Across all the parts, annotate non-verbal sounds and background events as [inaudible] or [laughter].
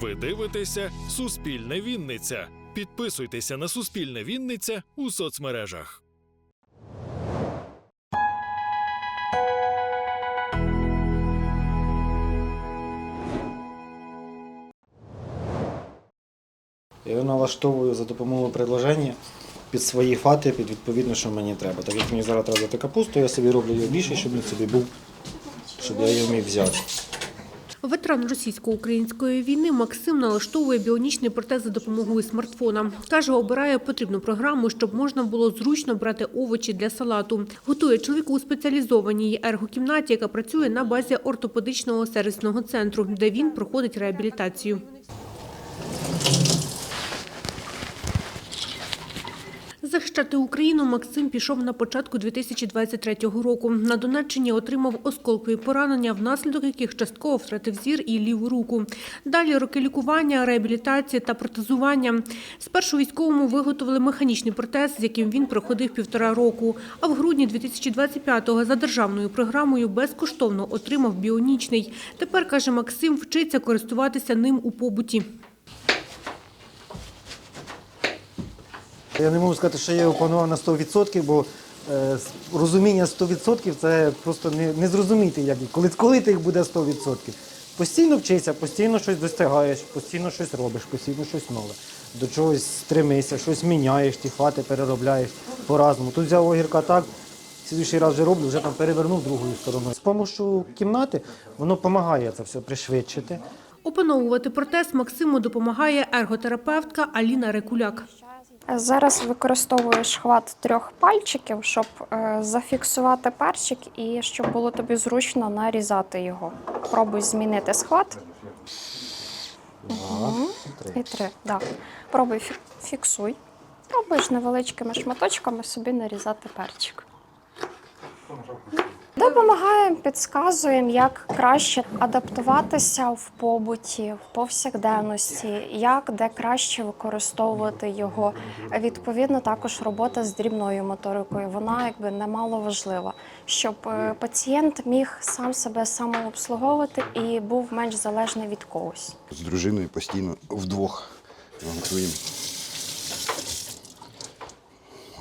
Ви дивитеся Суспільне Вінниця. Підписуйтеся на Суспільне Вінниця у соцмережах. Я налаштовую за допомогою предложення під свої фати, під відповідно, що мені треба. Так як мені зараз треба капусту, я собі роблю його більше, щоб він собі був, щоб я його міг взяти. Ветеран російсько-української війни Максим налаштовує біонічний протез за допомогою смартфона. Каже, обирає потрібну програму, щоб можна було зручно брати овочі для салату. Готує чоловіку у спеціалізованій ергокімнаті, яка працює на базі ортопедичного сервісного центру, де він проходить реабілітацію. Захищати Україну Максим пішов на початку 2023 року. На Донеччині отримав осколкові поранення, внаслідок яких частково втратив зір і ліву руку. Далі роки лікування, реабілітації та протезування. Спершу військовому виготовили механічний протез, з яким він проходив півтора року. А в грудні 2025-го за державною програмою безкоштовно отримав біонічний. Тепер, каже Максим, вчиться користуватися ним у побуті. Я не можу сказати, що я опанував на 100%, бо е, розуміння 100% це просто не, не зрозуміти, як, коли, коли тих буде 100%. Постійно вчишся, постійно щось достигаєш, постійно щось робиш, постійно щось нове. До чогось стремишся, щось міняєш, ті фати переробляєш по-разному. Тут взяв огірка так, слідуючий раз вже роблю, вже там перевернув другою стороною. З допомогою кімнати воно допомагає це все пришвидшити. Опановувати протез Максиму допомагає ерготерапевтка Аліна Рекуляк. Зараз використовуєш хват трьох пальчиків, щоб е, зафіксувати перчик і щоб було тобі зручно нарізати його. Пробуй змінити схват. Угу. І три. Да. Пробуй фі- фіксуй. Пробуєш невеличкими шматочками собі нарізати перчик. Допомагаємо, підказуємо, як краще адаптуватися в побуті, в повсякденності, як де краще використовувати його. Відповідно, також робота з дрібною моторикою. Вона якби немало важлива, щоб е, пацієнт міг сам себе самообслуговувати і був менш залежний від когось. З дружиною постійно вдвох готуємо.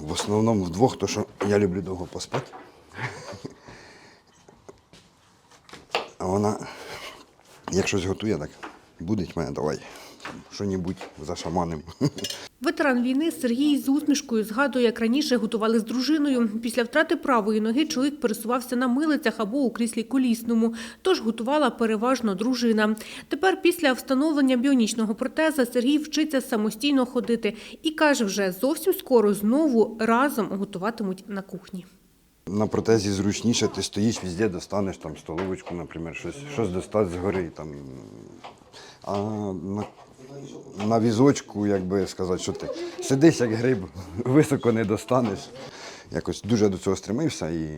В основному вдвох, тому що я люблю довго поспати. Вона, як щось готує, так будить мене, давай. Що-небудь зашаманим. Ветеран війни Сергій з усмішкою згадує, як раніше готували з дружиною. Після втрати правої ноги чоловік пересувався на милицях або у кріслі колісному, тож готувала переважно дружина. Тепер після встановлення біонічного протеза Сергій вчиться самостійно ходити і каже, вже зовсім скоро знову разом готуватимуть на кухні. На протезі зручніше, ти стоїш везде, достанеш там столовочку, наприклад, щось, щось достати згори. Там. А на, на візочку, як би сказати, що ти сидиш як гриб, [laughs] високо не достанеш. Якось дуже до цього стремився і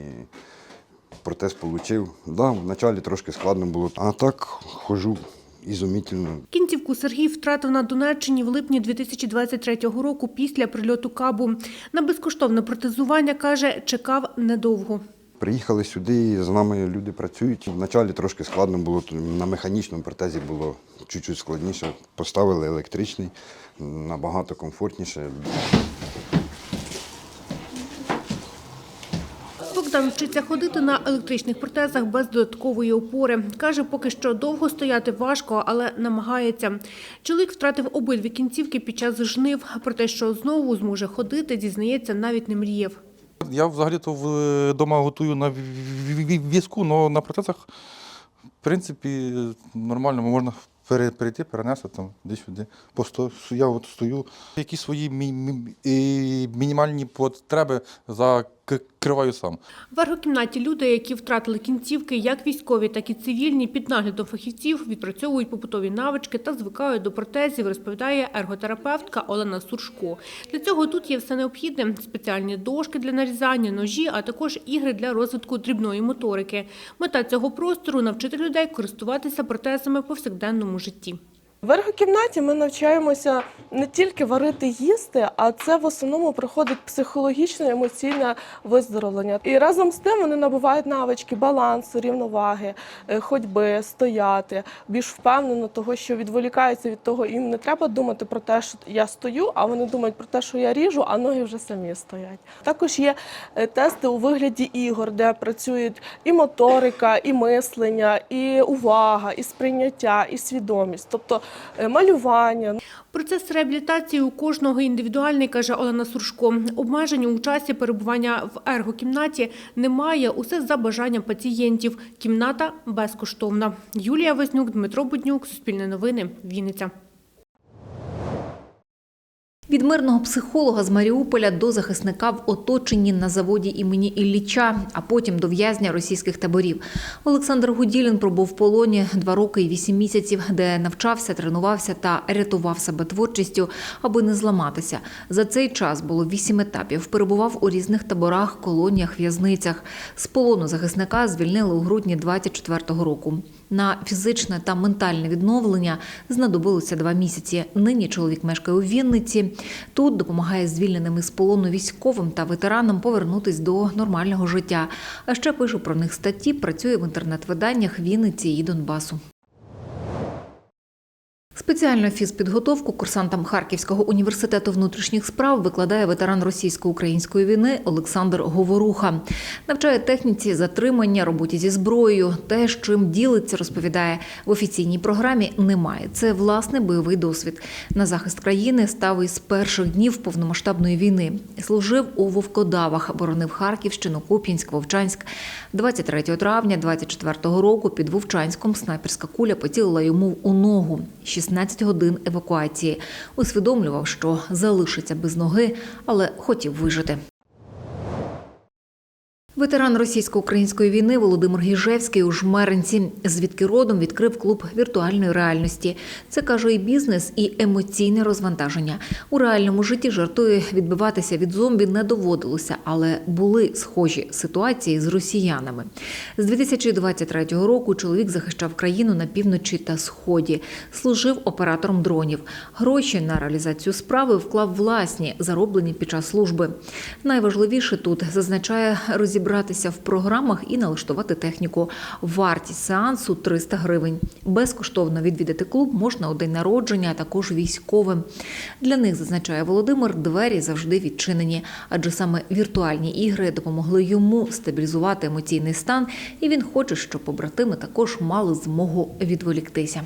протез отримав. Да, вначалі трошки складно було, а так хожу ізумітельно. Кінцівку Сергій втратив на Донеччині в липні 2023 року після прильоту Кабу. На безкоштовне протезування, каже, чекав недовго. Приїхали сюди, і з нами люди працюють. Вначалі трошки складно було, на механічному протезі було чуть-чуть складніше. Поставили електричний, набагато комфортніше. Богдан вчиться ходити на електричних протезах без додаткової опори. Каже, поки що довго стояти важко, але намагається. Чоловік втратив обидві кінцівки під час жнив. Про те, що знову зможе ходити, дізнається, навіть не мріяв. Я взагалі-то вдома готую на ві- ві- візку, але на процесах, в принципі, нормально можна пере- перейти, перенести там десь-сюди. Просто я от стою. Якісь свої мінімальні потреби закриваю сам. В ергокімнаті люди, які втратили кінцівки, як військові, так і цивільні, під наглядом фахівців відпрацьовують побутові навички та звикають до протезів, розповідає ерготерапевтка Олена Суршко. Для цього тут є все необхідне: спеціальні дошки для нарізання, ножі, а також ігри для розвитку дрібної моторики. Мета цього простору навчити людей користуватися протезами в повсякденному житті. В ергокімнаті ми навчаємося не тільки варити їсти, а це в основному проходить психологічне емоційне виздоровлення. І разом з тим вони набувають навички балансу, рівноваги, е, ходьби, стояти, більш впевнено того, що відволікаються від того, їм не треба думати про те, що я стою, а вони думають про те, що я ріжу, а ноги вже самі стоять. Також є е, тести у вигляді ігор, де працюють і моторика, і мислення, і увага, і сприйняття, і свідомість, тобто малювання. Процес реабілітації у кожного індивідуальний, каже Олена Суршко. Обмежень у часі перебування в ергокімнаті немає. Усе за бажанням пацієнтів. Кімната безкоштовна. Юлія Вознюк, Дмитро Буднюк, Суспільне новини, Вінниця. Від мирного психолога з Маріуполя до захисника в оточенні на заводі імені Ілліча, а потім до в'язня російських таборів. Олександр Гуділін пробув в полоні два роки і вісім місяців, де навчався, тренувався та рятував себе творчістю, аби не зламатися. За цей час було вісім етапів. Перебував у різних таборах, колоніях, в'язницях. З полону захисника звільнили у грудні 24-го року. На фізичне та ментальне відновлення знадобилося два місяці. Нині чоловік мешкає у Вінниці. Тут допомагає звільненим із полону військовим та ветеранам повернутись до нормального життя. А ще пише про них статті, працює в інтернет-виданнях Вінниці і Донбасу. Спеціальну фізпідготовку курсантам Харківського університету внутрішніх справ викладає ветеран російсько-української війни Олександр Говоруха. Навчає техніці затримання, роботі зі зброєю. Те, з чим ділиться, розповідає в офіційній програмі. Немає. Це власний бойовий досвід. На захист країни став із перших днів повномасштабної війни. Служив у Вовкодавах, боронив Харківщину, Куп'янськ, Вовчанськ. 23 травня 24 року під Вовчанськом снайперська куля поцілила йому у ногу. 16 годин евакуації. Усвідомлював, що залишиться без ноги, але хотів вижити. Ветеран російсько-української війни Володимир Гіжевський у Жмеринці, звідки родом відкрив клуб віртуальної реальності. Це каже і бізнес, і емоційне розвантаження. У реальному житті жартує відбиватися від зомбі не доводилося, але були схожі ситуації з росіянами. З 2023 року чоловік захищав країну на півночі та сході, служив оператором дронів. Гроші на реалізацію справи вклав власні, зароблені під час служби. Найважливіше тут зазначає розібратися в програмах і налаштувати техніку. Вартість сеансу 300 гривень. Безкоштовно відвідати клуб можна у день народження, а також військовим. Для них зазначає Володимир, двері завжди відчинені, адже саме віртуальні ігри допомогли йому стабілізувати емоційний стан, і він хоче, щоб побратими також мали змогу відволіктися.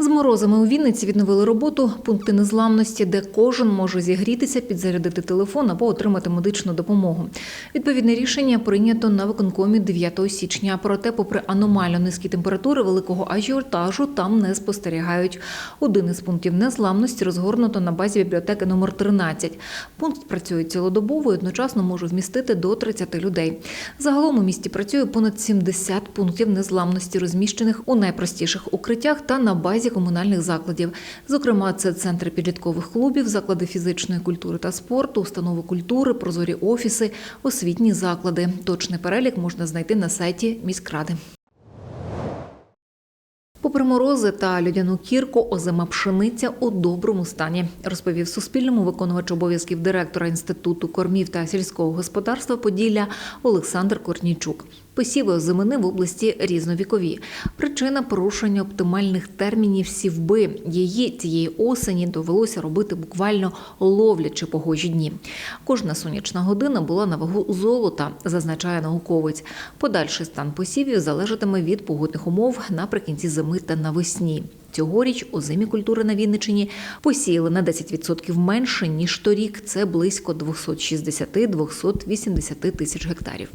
З морозами у Вінниці відновили роботу пункти незламності, де кожен може зігрітися, підзарядити телефон або отримати медичну допомогу. Відповідне рішення прийнято на виконкомі 9 січня. Проте, попри аномально низькі температури, великого ажіотажу там не спостерігають. Один із пунктів незламності розгорнуто на базі бібліотеки номер 13. Пункт працює цілодобово і одночасно може вмістити до 30 людей. Загалом у місті працює понад 70 пунктів незламності, розміщених у найпростіших укриттях та на базі комунальних закладів. Зокрема, це центри підліткових клубів, заклади фізичної культури та спорту, установи культури, прозорі офіси, освітні заклади. Точний перелік можна знайти на сайті міськради. Попри морози та людяну кірку, озима пшениця у доброму стані, розповів Суспільному виконувач обов'язків директора Інституту кормів та сільського господарства Поділля Олександр Корнічук. Посіви озимини в області різновікові. Причина порушення оптимальних термінів сівби. Її цієї осені довелося робити буквально ловлячи погожі дні. Кожна сонячна година була на вагу золота, зазначає науковець. Подальший стан посівів залежатиме від погодних умов наприкінці зими та навесні. Цьогоріч озимі культури на Вінничині посіяли на 10% менше ніж торік. Це близько 260-280 тисяч гектарів.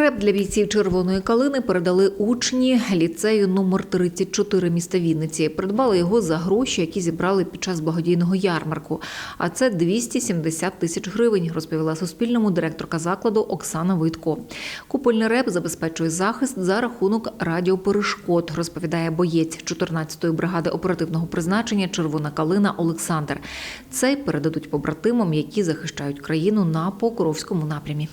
Реп для бійців червоної калини передали учні ліцею номер 34 міста Вінниці. Придбали його за гроші, які зібрали під час благодійного ярмарку. А це 270 тисяч гривень, розповіла Суспільному директорка закладу Оксана Витко. Купольний реп забезпечує захист за рахунок радіоперешкод, розповідає боєць 14-ї бригади оперативного призначення Червона калина Олександр. Цей передадуть побратимам, які захищають країну на Покровському напрямі.